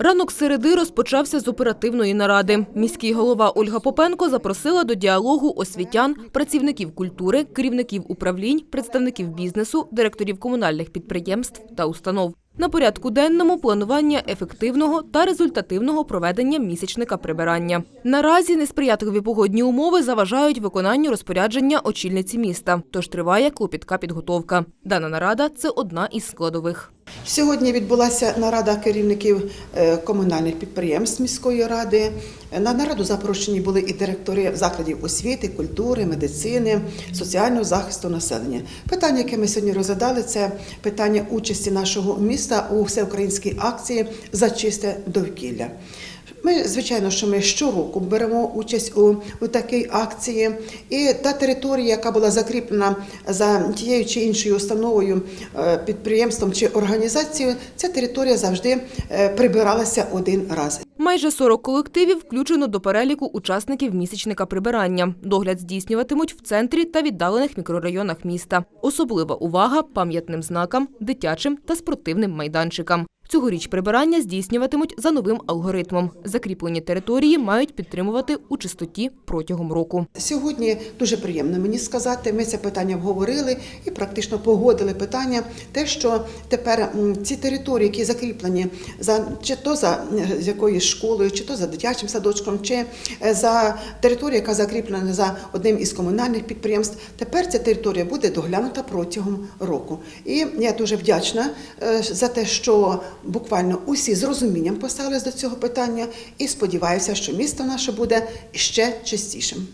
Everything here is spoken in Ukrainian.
Ранок середи розпочався з оперативної наради. Міський голова Ольга Попенко запросила до діалогу освітян, працівників культури, керівників управлінь, представників бізнесу, директорів комунальних підприємств та установ. На порядку денному планування ефективного та результативного проведення місячника прибирання. Наразі несприятливі погодні умови заважають виконанню розпорядження очільниці міста, тож триває клопітка підготовка. Дана нарада це одна із складових. Сьогодні відбулася нарада керівників е, комунальних підприємств міської ради. На нараду запрошені були і директори закладів освіти, культури, медицини, соціального захисту населення. Питання, яке ми сьогодні розглядали, це питання участі нашого міста у всеукраїнській акції за чисте довкілля. Ми, звичайно, що ми щороку беремо участь у, у такій акції, і та територія, яка була закріплена за тією чи іншою установою, е, підприємством чи організацією, ця територія завжди е, прибиралася один раз. Майже 40 колективів включено до переліку учасників місячника прибирання. Догляд здійснюватимуть в центрі та віддалених мікрорайонах міста. Особлива увага пам'ятним знакам, дитячим та спортивним майданчикам. Цьогоріч прибирання здійснюватимуть за новим алгоритмом. Закріплені території мають підтримувати у чистоті протягом року. Сьогодні дуже приємно мені сказати. Ми це питання обговорили і практично погодили питання, те, що тепер ці території, які закріплені за чи то за е, якоюсь школою, чи то за дитячим садочком, чи е, за територію, яка закріплена за одним із комунальних підприємств, тепер ця територія буде доглянута протягом року. І я дуже вдячна е, за те, що буквально усі з розумінням поставились до цього питання, і сподіваюся, що місто наше буде ще чистішим.